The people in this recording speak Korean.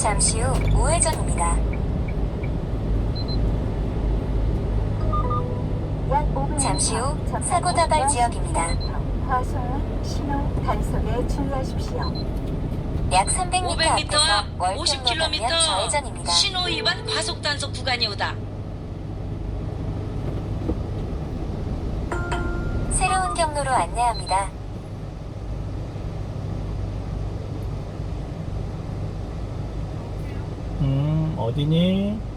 잠시 후 우회전입니다. 약 5분 잠시 후 사고 다발 지역입니다. 과속 신호 단속에 주의하십시오. 약 300m 500m 앞에서 앞 월평로 방면 50km 좌회전입니다. 신호 위반 과속 단속 구간이 오다. 새로운 경로로 안내합니다. 어디니?